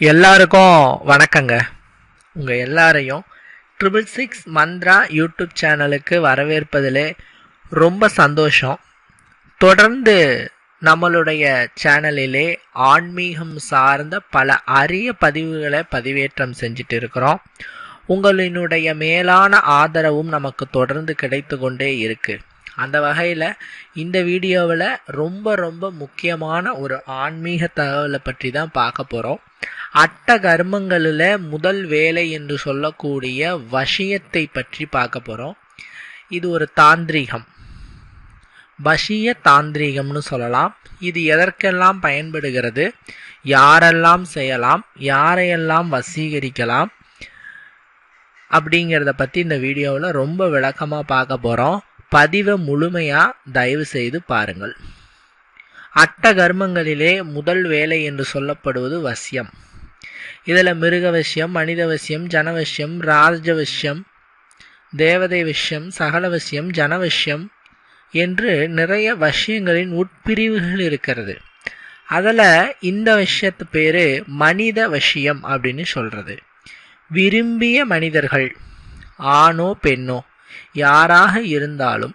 எல்லாருக்கும் வணக்கங்க. உங்கள் எல்லாரையும் ட்ரிபிள் சிக்ஸ் மந்த்ரா யூடியூப் சேனலுக்கு வரவேற்பதிலே ரொம்ப சந்தோஷம். தொடர்ந்து நம்மளுடைய சேனலிலே ஆன்மீகம் சார்ந்த பல அரிய பதிவுகளை பதிவேற்றம் செஞ்சுட்டு இருக்கிறோம் உங்களினுடைய மேலான ஆதரவும் நமக்கு தொடர்ந்து கிடைத்து கொண்டே இருக்குது அந்த வகையில் இந்த வீடியோவில் ரொம்ப ரொம்ப முக்கியமான ஒரு ஆன்மீக தகவலை பற்றி தான் பார்க்க போகிறோம் அட்ட கர்மங்களில் முதல் வேலை என்று சொல்லக்கூடிய வசியத்தை பற்றி பார்க்க போகிறோம் இது ஒரு தாந்திரீகம். வசிய தாந்திரீகம்னு சொல்லலாம். இது எதற்கெல்லாம் பயன்படுகிறது? யாரெல்லாம் செய்யலாம்? யாரையெல்லாம் வசீகரிக்கலாம்? அப்படிங்கிறத பற்றி இந்த வீடியோவில் ரொம்ப விளக்கமாக பார்க்க போகிறோம் பதிவை முழுமையாக தயவு செய்து பாருங்கள். அட்ட கர்மங்களிலே முதல் வேலை என்று சொல்லப்படுவது வசியம். இதில் மிருகவசியம் மனிதவசியம் ஜனவசியம் ராஜவசியம் தேவதை விஷயம் சகலவசியம் ஜனவசியம் என்று நிறைய வசியங்களின் உட்பிரிவுகள் இருக்கிறது. அதில் இந்த விஷயத்து பேர் மனித வசியம் அப்படின்னு சொல்கிறது விரும்பிய மனிதர்கள் ஆணோ பெண்ணோ யாராக இருந்தாலும்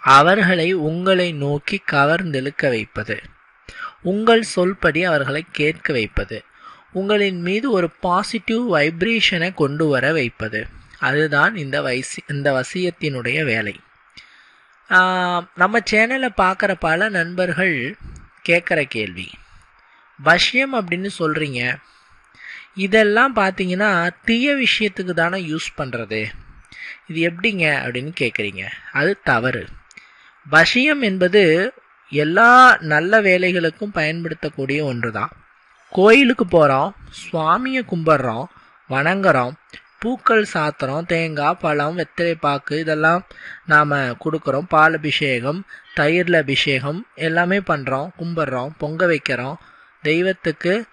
அவர்களை உங்களை நோக்கி கவர்ந்தெழுக்க வைப்பது. உங்கள் சொல்படி அவர்களை கேட்க வைப்பது. உங்களின் மீது ஒரு பாசிட்டிவ் வைப்ரேஷனை கொண்டு வர வைப்பது. அதுதான் இந்த வைசி இந்த வசியத்தினுடைய வேலை. நம்ம சேனலை பார்க்குற பல நண்பர்கள் கேட்குற கேள்வி. வசியம் அப்படின்னு சொல்கிறீங்க இதெல்லாம் பார்த்தீங்கன்னா தீய விஷயத்துக்கு தானே யூஸ் பண்ணுறது இது எப்படிங்க அப்படின்னு கேட்குறீங்க. அது தவறு. வசியம் என்பது எல்லா நல்ல வேலைகளுக்கும் பயன்படுத்தக்கூடிய ஒன்று தான் கோயிலுக்கு போகிறோம் சுவாமியை கும்பிட்றோம் வணங்குறோம் பூக்கள் சாத்துறோம் தேங்காய் பழம் வெத்தலை பாக்கு இதெல்லாம் நாம் கொடுக்குறோம். பால் அபிஷேகம் தயிரில் அபிஷேகம் எல்லாமே பண்ணுறோம் கும்பிட்றோம் பொங்க வைக்கிறோம் தெய்வத்துக்கு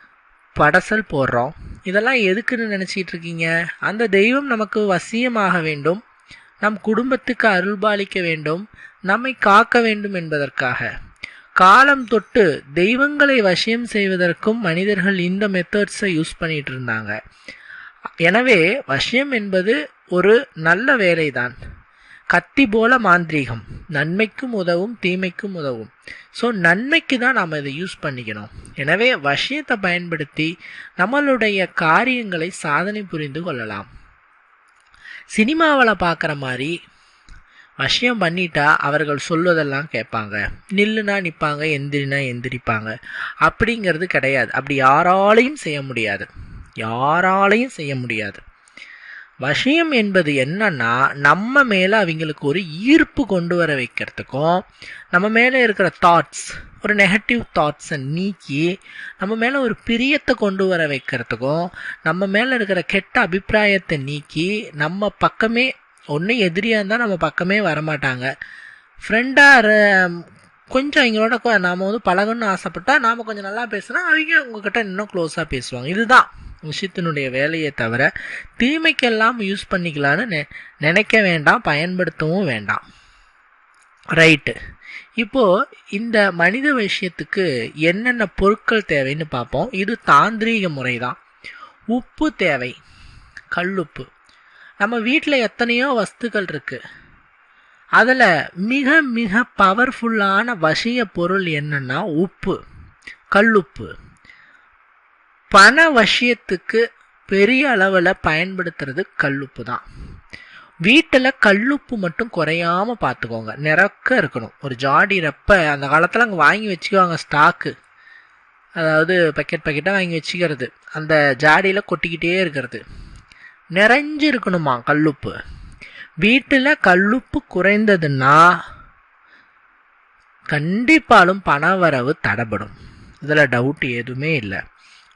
படசல் போடுறோம். இதெல்லாம் எதுக்குன்னு நினச்சிட்டு இருக்கீங்க? அந்த தெய்வம் நமக்கு வசியமாக வேண்டும். நம் குடும்பத்துக்கு அருள்பாலிக்க வேண்டும். நம்மை காக்க வேண்டும் என்பதற்காக. காலம் தொட்டு தெய்வங்களை வசியம் செய்வதற்கும் மனிதர்கள் இந்த மெத்தட்ஸை யூஸ் பண்ணிட்டு இருந்தாங்க. எனவே வசியம் என்பது ஒரு நல்ல வேலைதான். கத்தி போல மாந்திரீகம். நன்மைக்கும் உதவும் தீமைக்கும் உதவும். ஸோ நன்மைக்கு தான் நாம் இதை யூஸ் பண்ணிக்கணும். எனவே வசியத்தை பயன்படுத்தி நம்மளுடைய காரியங்களை சாதனை புரிந்து கொள்ளலாம். சினிமாவில் பார்க்குற மாதிரி வசியம் பண்ணிட்டா அவர்கள் சொல்வதெல்லாம் கேட்பாங்க. நில்லுனா நிற்பாங்க எந்திரினா எந்திரிப்பாங்க. அப்படிங்கிறது கிடையாது. அப்படி யாராலையும் செய்ய முடியாது. யாராலையும் செய்ய முடியாது. வசியம் என்பது என்னன்னா நம்ம மேலே அவங்களுக்கு ஒரு ஈர்ப்பு கொண்டு வர வைக்கிறதுக்கும் நம்ம மேலே இருக்கிற தாட்ஸ் ஒரு நெகட்டிவ் தாட்ஸை நீக்கி நம்ம மேலே ஒரு பிரியத்தை கொண்டு வர வைக்கிறதுக்கும் நம்ம மேலே இருக்கிற கெட்ட அபிப்பிராயத்தை நீக்கி நம்ம பக்கமே ஒன்று எதிரியாக இருந்தால் நம்ம பக்கமே வரமாட்டாங்க. ஃப்ரெண்டாக கொஞ்சம் அவங்களோட நாம் வந்து பழகணும்னு ஆசைப்பட்டால் நாம் கொஞ்சம் நல்லா பேசுனா அவங்க உங்ககிட்ட இன்னும் க்ளோஸாக பேசுவாங்க. இதுதான் விஷயத்தினுடைய வேலையை தவிர தீமைக்கெல்லாம் யூஸ் பண்ணிக்கலான்னு நெ நினைக்க வேண்டாம் பயன்படுத்தவும் வேண்டாம். ரைட்டு இப்போது இந்த மனித விஷயத்துக்கு என்னென்ன பொருட்கள் தேவைன்னு பார்ப்போம். இது தாந்திரீக முறை தான் உப்பு தேவை. கல்லுப்பு. நம்ம வீட்டில் எத்தனையோ வஸ்துக்கள் இருக்குது அதில் மிக மிக பவர்ஃபுல்லான வசிய பொருள் என்னென்னா உப்பு கல்லுப்பு பண வசியத்துக்கு பெரிய அளவில் பயன்படுத்துறது கல்லுப்பு தான். வீட்டில் கல்லுப்பு மட்டும் குறையாமல் பார்த்துக்கோங்க நிறக்க இருக்கணும். ஒரு ஜாடி ரப்ப அந்த காலத்தில் அங்கே வாங்கி வச்சுக்குவாங்க ஸ்டாக்கு அதாவது பக்கெட் பக்கெட்டாக வாங்கி வச்சுக்கிறது. அந்த ஜாடியில் கொட்டிக்கிட்டே இருக்கிறது. நிறைஞ்சு இருக்கணுமா கல்லுப்பு? வீட்டில் கல்லுப்பு குறைந்ததுன்னா கண்டிப்பாலும் பணவரவு தடைபடும். இதில் டவுட் எதுவுமே இல்லை.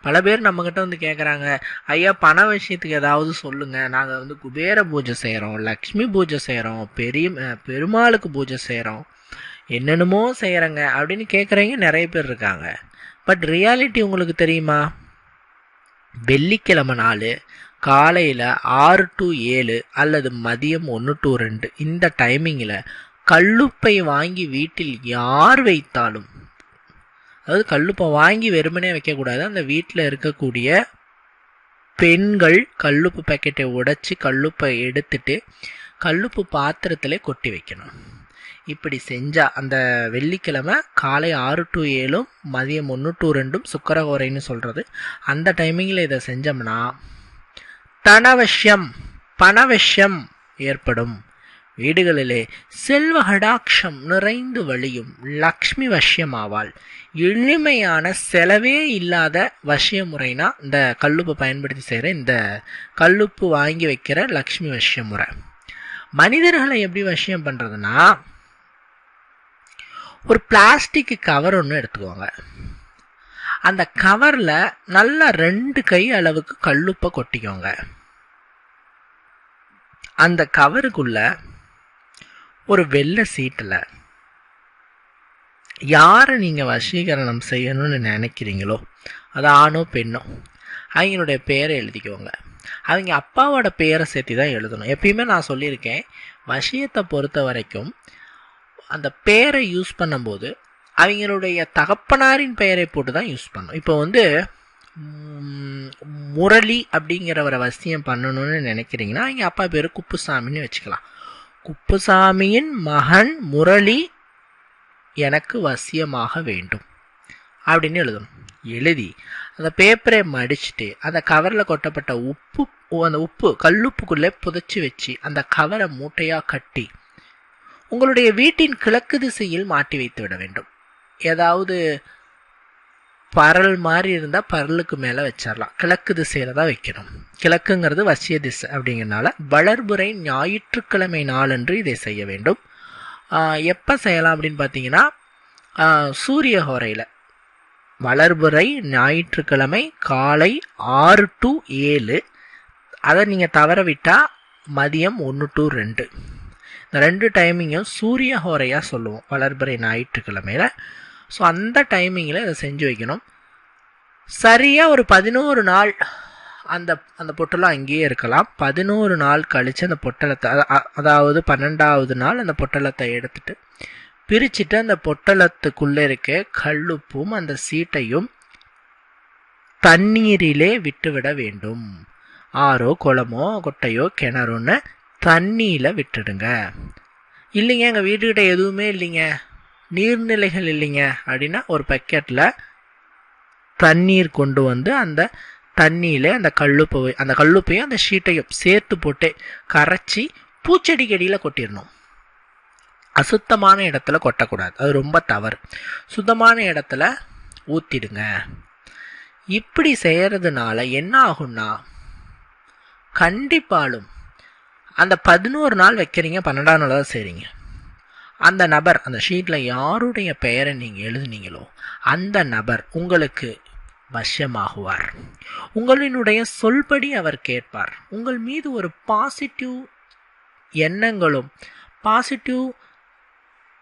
பல பேர் நம்மக்கிட்ட வந்து கேட்குறாங்க ஐயா பண விஷயத்துக்கு ஏதாவது சொல்லுங்கள் நாங்கள் வந்து குபேர பூஜை செய்கிறோம் லக்ஷ்மி பூஜை செய்கிறோம் பெரிய பெருமாளுக்கு பூஜை செய்கிறோம் என்னென்னமோ செய்கிறேங்க அப்படின்னு கேட்குறவங்க நிறைய பேர் இருக்காங்க. பட் ரியாலிட்டி உங்களுக்கு தெரியுமா? வெள்ளிக்கிழமை நாள் காலையில் ஆறு டு ஏழு அல்லது மதியம் ஒன்று டு ரெண்டு இந்த டைமிங்கில் கல்லுப்பை வாங்கி வீட்டில் யார் வைத்தாலும் அதாவது கல்லுப்பை வாங்கி வெறுமனே வைக்கக்கூடாது அந்த வீட்டில் இருக்கக்கூடிய பெண்கள் கல்லுப்பு பேக்கெட்டை உடைச்சி கல்லுப்பை எடுத்துட்டு கல்லுப்பு பாத்திரத்தில் கொட்டி வைக்கணும். இப்படி செஞ்சால் அந்த வெள்ளிக்கிழமை காலை ஆறு டு ஏழும் மதியம் ஒன்று டு ரெண்டும் சுக்கரகோரைன்னு சொல்கிறது அந்த டைமிங்கில் இதை செஞ்சோம்னா தனவசியம் பணவசியம் ஏற்படும். வீடுகளிலே செல்வ கடாட்சம் நிறைந்து வழியும் லக்ஷ்மி வசியமாவாள் எளிமையான செலவே இல்லாத வசிய முறைனா இந்த கல்லுப்பை பயன்படுத்தி செய்கிற இந்த கல்லுப்பு வாங்கி வைக்கிற லக்ஷ்மி வசிய முறை மனிதர்களை எப்படி வசியம் பண்ணுறதுன்னா ஒரு பிளாஸ்டிக் கவர் ஒன்று எடுத்துக்கோங்க. அந்த கவரில் நல்லா ரெண்டு கை அளவுக்கு கல்லுப்பை கொட்டிக்கோங்க. அந்த கவருக்குள்ள ஒரு வெள்ளை சீட்டில் யாரை நீங்கள் வசீகரணம் செய்யணும்னு நினைக்கிறீங்களோ அது ஆணோ பெண்ணோ அவங்களுடைய பேரை எழுதிக்கோங்க. அவங்க அப்பாவோட பேரை சேர்த்து தான் எழுதணும். எப்பயுமே நான் சொல்லியிருக்கேன் வசியத்தை பொறுத்த வரைக்கும் அந்த பேரை யூஸ் பண்ணும்போது அவங்களுடைய தகப்பனாரின் பெயரை போட்டு தான் யூஸ் பண்ணும் இப்போ வந்து முரளி அப்படிங்கிறவரை வசியம் பண்ணணும்னு நினைக்கிறீங்கன்னா அவங்க அப்பா பேர் குப்புசாமின்னு வச்சுக்கலாம். குப்புசாமியின் மகன் முரளி எனக்கு வசியமாக வேண்டும். அப்படின்னு எழுதணும். எழுதி அந்த பேப்பரை மடிச்சுட்டு அந்த கவரில் கொட்டப்பட்ட உப்பு அந்த உப்பு கல்லுப்புக்குள்ளே புதைச்சி வச்சு அந்த கவரை மூட்டையாக கட்டி உங்களுடைய வீட்டின் கிழக்கு திசையில் மாட்டி வைத்து விட வேண்டும். ஏதாவது பரல் மாதிரி இருந்தால் பரலுக்கு மேலே வச்சிடலாம் கிழக்கு திசையில் தான் வைக்கணும். கிழக்குங்கிறது வசிய திசை அப்படிங்கிறனால வளர்புரை ஞாயிற்றுக்கிழமை நாளன்று இதை செய்ய வேண்டும். எப்போ செய்யலாம் அப்படின்னு பார்த்தீங்கன்னா சூரிய ஹோரையில். வளர்புரை ஞாயிற்றுக்கிழமை காலை ஆறு டு ஏழு. அதை நீங்கள் தவற விட்டால் மதியம் ஒன்று டு ரெண்டு. இந்த ரெண்டு டைமிங்கும் சூரிய ஹோரையாக சொல்லுவோம். வளர்புரை ஞாயிற்றுக்கிழமையில். ஸோ அந்த டைமிங்கில் இதை செஞ்சு வைக்கணும். சரியாக ஒரு பதினோரு நாள் அந்த அந்த பொட்டலம் அங்கேயே இருக்கலாம். பதினோரு நாள் கழித்து அந்த பொட்டலத்தை அதாவது பன்னெண்டாவது நாள் அந்த பொட்டலத்தை எடுத்துட்டு பிரிச்சுட்டு அந்த பொட்டலத்துக்குள்ளே இருக்க கல்லுப்பும் அந்த சீட்டையும் தண்ணீரிலே விட்டுவிட வேண்டும். ஆறோ குளமோ கொட்டையோ கிணறுன்னு தண்ணியில் விட்டுடுங்க. இல்லைங்க எங்கள் வீட்டுக்கிட்ட எதுவுமே இல்லைங்க. நீர்நிலைகள் இல்லைங்க அப்படின்னா ஒரு பக்கெட்டில் தண்ணீர் கொண்டு வந்து அந்த தண்ணியில் அந்த கல்லுப்பை அந்த கல்லுப்பையும் அந்த ஷீட்டையும் சேர்த்து போட்டு கரைச்சி பூச்செடி அடியில் கொட்டிடணும். அசுத்தமான இடத்துல கொட்டக்கூடாது. அது ரொம்ப தவறு. சுத்தமான இடத்துல ஊற்றிடுங்க இப்படி செய்கிறதுனால என்ன ஆகும்னா கண்டிப்பாலும் அந்த பதினோரு நாள் வைக்கிறீங்க பன்னெண்டாம் நாள் தான் செய்கிறீங்க அந்த நபர் அந்த ஷீட்டில் யாருடைய பெயரை நீங்கள் எழுதுனீங்களோ அந்த நபர் உங்களுக்கு வசியமாகுவார். உங்களினுடைய சொல்படி அவர் கேட்பார். உங்கள் மீது ஒரு பாசிட்டிவ் எண்ணங்களும் பாசிட்டிவ்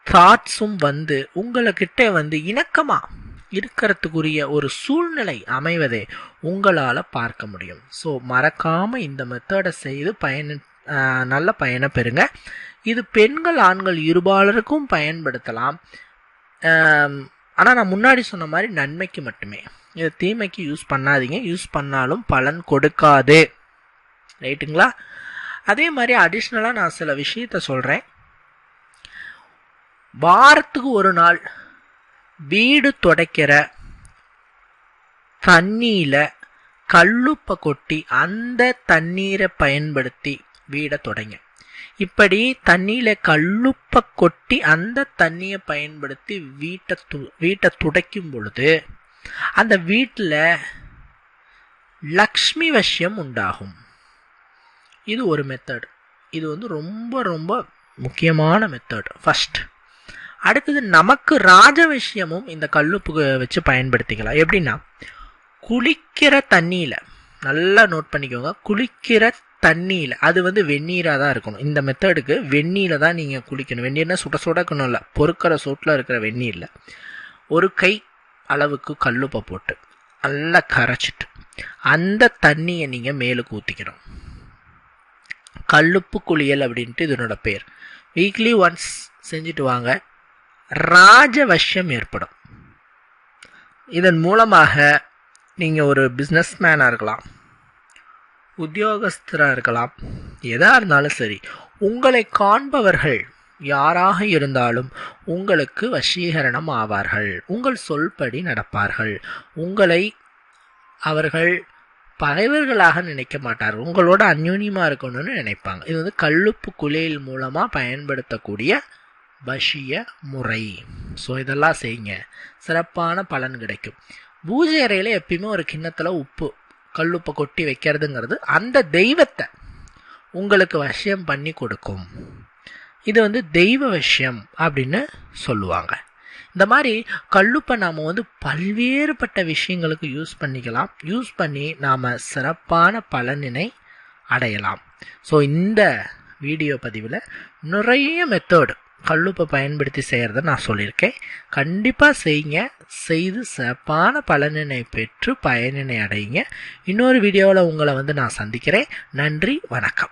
தாட்ஸும் வந்து உங்கள்கிட்ட வந்து இணக்கமாக இருக்கிறதுக்குரிய ஒரு சூழ்நிலை அமைவதை உங்களால் பார்க்க முடியும். ஸோ மறக்காமல் இந்த மெத்தடை செய்து பயன் நல்ல பயனை பெறுங்க. இது பெண்கள் ஆண்கள் இருபாலருக்கும் பயன்படுத்தலாம். ஆனால் நான் முன்னாடி சொன்ன மாதிரி நன்மைக்கு மட்டுமே. இது தீமைக்கு யூஸ் பண்ணாதீங்க. யூஸ் பண்ணாலும் பலன் கொடுக்காது. ரைட்டுங்களா? அதே மாதிரி அடிஷ்னலாக நான் சில விஷயத்த சொல்கிறேன் வாரத்துக்கு ஒரு நாள் வீடு துடைக்கிற தண்ணியில் கல்லுப்பை கொட்டி அந்த தண்ணீரை பயன்படுத்தி வீடை தொடங்க. இப்படி தண்ணியில் கல்லுப்பை கொட்டி அந்த தண்ணியை பயன்படுத்தி வீட்டை து வீட்டை துடைக்கும் பொழுது அந்த வீட்டில் லக்ஷ்மி வசியம் உண்டாகும். இது ஒரு மெத்தட் இது வந்து ரொம்ப ரொம்ப முக்கியமான மெத்தட் ஃபஸ்ட் அடுத்தது நமக்கு ராஜ விஷயமும் இந்த கல்லுப்பு வச்சு பயன்படுத்திக்கலாம். எப்படின்னா குளிக்கிற தண்ணியில் நல்லா நோட் பண்ணிக்கோங்க குளிக்கிற தண்ணியில். அது வந்து வெந்நீராக தான் இருக்கணும். இந்த மெத்தடுக்கு வெந்நீரில் தான் நீங்கள் குளிக்கணும் வெந்நீர்னா சுட சுடக்கணும் இல்லை பொறுக்கிற சூட்டில் இருக்கிற வெந்நீரில். ஒரு கை அளவுக்கு கல்லுப்பை போட்டு நல்லா கரைச்சிட்டு அந்த தண்ணியை நீங்கள் மேலுக்கு ஊற்றிக்கணும் கல்லுப்பு குளியல் அப்படின்ட்டு இதனோட பேர். வீக்லி ஒன்ஸ் செஞ்சுட்டு வாங்க. ராஜவசியம் ஏற்படும். இதன் மூலமாக நீங்கள் ஒரு பிஸ்னஸ்மேனாக இருக்கலாம். உத்தியோகஸ்தராக இருக்கலாம். எதாக இருந்தாலும் சரி உங்களை காண்பவர்கள் யாராக இருந்தாலும் உங்களுக்கு வசீகரணம் ஆவார்கள். உங்கள் சொல்படி நடப்பார்கள். உங்களை அவர்கள் பகைவர்களாக நினைக்க மாட்டார்கள் உங்களோட அந்யூன்யமாக இருக்கணும்னு நினைப்பாங்க. இது வந்து கல்லுப்பு குளியல் மூலமாக பயன்படுத்தக்கூடிய வஷிய முறை. ஸோ இதெல்லாம் செய்யுங்க. சிறப்பான பலன் கிடைக்கும். பூஜை அறையில் எப்பயுமே ஒரு கிண்ணத்தில் உப்பு கல்லுப்பை கொட்டி வைக்கிறதுங்கிறது அந்த தெய்வத்தை உங்களுக்கு வசியம் பண்ணி கொடுக்கும். இது வந்து தெய்வ விஷயம் அப்படின்னு சொல்லுவாங்க. இந்த மாதிரி கல்லுப்பை நாம் வந்து பல்வேறுபட்ட விஷயங்களுக்கு யூஸ் பண்ணிக்கலாம். யூஸ் பண்ணி நாம் சிறப்பான பலனினை அடையலாம். ஸோ இந்த வீடியோ பதிவில் நிறைய மெத்தேடு கல்லுப்பை பயன்படுத்தி செய்கிறத நான் சொல்லியிருக்கேன். கண்டிப்பாக செய்யுங்க. செய்து சிறப்பான பலனினை பெற்று பயனினை அடையுங்க. இன்னொரு வீடியோவில் உங்களை வந்து நான் சந்திக்கிறேன். நன்றி வணக்கம்.